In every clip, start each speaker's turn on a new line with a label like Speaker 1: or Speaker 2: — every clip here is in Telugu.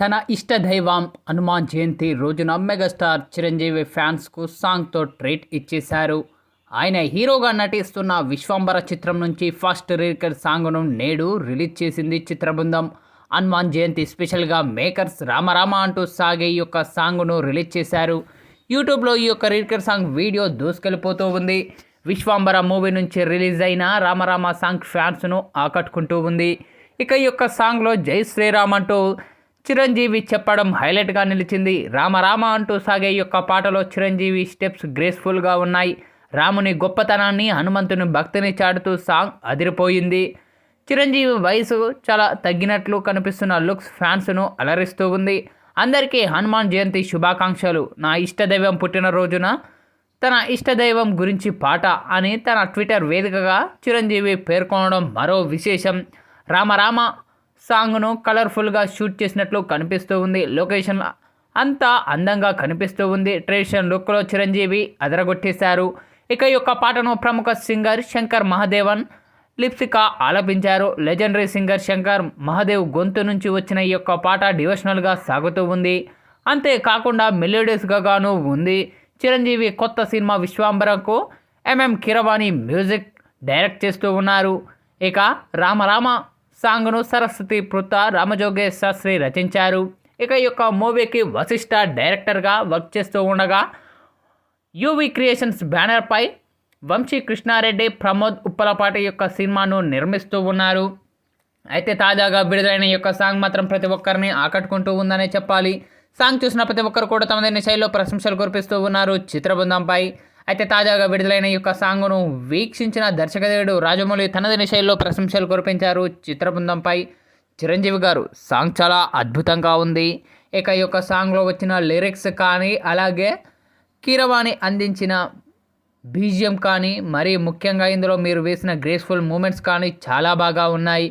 Speaker 1: తన ఇష్ట దైవం హనుమాన్ జయంతి రోజున మెగాస్టార్ చిరంజీవి ఫ్యాన్స్కు సాంగ్తో ట్రీట్ ఇచ్చేశారు. ఆయన హీరోగా నటిస్తున్న విశ్వంబర చిత్రం నుంచి ఫస్ట్ రీకర్ సాంగ్ను నేడు రిలీజ్ చేసింది చిత్రబృందం. హనుమాన్ జయంతి స్పెషల్గా మేకర్స్ రామరామ అంటూ సాగే ఈ యొక్క సాంగ్ను రిలీజ్ చేశారు. యూట్యూబ్లో ఈ యొక్క రీకర్ సాంగ్ వీడియో దూసుకెళ్ళిపోతూ ఉంది. విశ్వాంబర మూవీ నుంచి రిలీజ్ అయిన రామరామ సాంగ్ ఫ్యాన్స్ను ఆకట్టుకుంటూ ఉంది. ఇక ఈ యొక్క సాంగ్లో జై శ్రీరామ్ అంటూ చిరంజీవి చెప్పడం హైలైట్గా నిలిచింది. రామరామ అంటూ సాగే యొక్క పాటలో చిరంజీవి స్టెప్స్ గ్రేస్ఫుల్గా ఉన్నాయి. రాముని గొప్పతనాన్ని హనుమంతుని భక్తిని చాటుతూ సాంగ్ అదిరిపోయింది. చిరంజీవి వయసు చాలా తగ్గినట్లు కనిపిస్తున్న లుక్స్ ఫ్యాన్స్ను అలరిస్తూ ఉంది. అందరికీ హనుమాన్ జయంతి శుభాకాంక్షలు. నా ఇష్టదైవం పుట్టినరోజున తన ఇష్టదైవం గురించి పాట అని తన ట్విట్టర్ వేదికగా చిరంజీవి పేర్కొనడం మరో విశేషం. రామరామ సాంగ్ను కలర్ఫుల్గా షూట్ చేసినట్లు కనిపిస్తూ ఉంది. లొకేషన్ అంతా అందంగా కనిపిస్తూ ఉంది. ట్రెడిషన్ లుక్లో చిరంజీవి అదరగొట్టేశారు. ఇక ఈ యొక్క పాటను ప్రముఖ సింగర్ శంకర్ మహాదేవన్ లిప్సికా ఆలపించారు. లెజెండరీ సింగర్ శంకర్ మహాదేవ్ గొంతు నుంచి వచ్చిన ఈ యొక్క పాట డివోషనల్గా సాగుతూ ఉంది. అంతేకాకుండా మెలోడియస్గా గాను ఉంది. చిరంజీవి కొత్త సినిమా విశ్వాంబరకు ఎంఎం కిరవాణి మ్యూజిక్ డైరెక్ట్ చేస్తూ ఉన్నారు. ఇక రామరామ సాంగ్ను సరస్వతి పృత రామజోగేశ్ శాస్త్రి రచించారు. ఇక ఈ యొక్క మూవీకి వశిష్ఠ డైరెక్టర్గా వర్క్ చేస్తూ ఉండగా యూవి క్రియేషన్స్ బ్యానర్పై వంశీ కృష్ణారెడ్డి ప్రమోద్ ఉప్పలపాటి యొక్క సినిమాను నిర్మిస్తూ ఉన్నారు. అయితే తాజాగా విడుదలైన యొక్క సాంగ్ మాత్రం ప్రతి ఒక్కరిని ఆకట్టుకుంటూ ఉందనే చెప్పాలి. సాంగ్ చూసిన ప్రతి ఒక్కరు కూడా తమదైన శైలిలో ప్రశంసలు కురిపిస్తూ ఉన్నారు. చిత్రబృందంపై అయితే తాజాగా విడుదలైన ఈ యొక్క సాంగ్ను వీక్షించిన దర్శకదేవుడు రాజమౌళి తనదైన శైలిలో ప్రశంసలు కురిపించారు. చిత్రబృందంపై చిరంజీవి గారు సాంగ్ చాలా అద్భుతంగా ఉంది. ఇక ఈ యొక్క సాంగ్లో వచ్చిన లిరిక్స్ కానీ అలాగే కీరవాణి అందించిన బీజియం కానీ మరీ ముఖ్యంగా ఇందులో మీరు వేసిన గ్రేస్ఫుల్ మూమెంట్స్ కానీ చాలా బాగా ఉన్నాయి.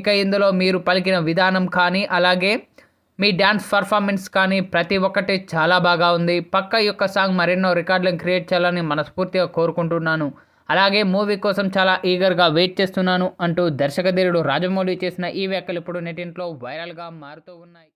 Speaker 1: ఇక ఇందులో మీరు పలికిన విధానం కానీ అలాగే మీ డ్యాన్స్ పర్ఫార్మెన్స్ కానీ ప్రతి ఒక్కటి చాలా బాగా ఉంది. పక్క యొక్క సాంగ్ మరెన్నో రికార్డులను క్రియేట్ చేయాలని మనస్ఫూర్తిగా కోరుకుంటున్నాను. అలాగే మూవీ కోసం చాలా ఈగర్గా వెయిట్ చేస్తున్నాను అంటూ దర్శకధీరుడు రాజమౌళి చేసిన ఈ వ్యాఖ్యలు ఇప్పుడు నెటింట్లో వైరల్గా మారుతూ ఉన్నాయి.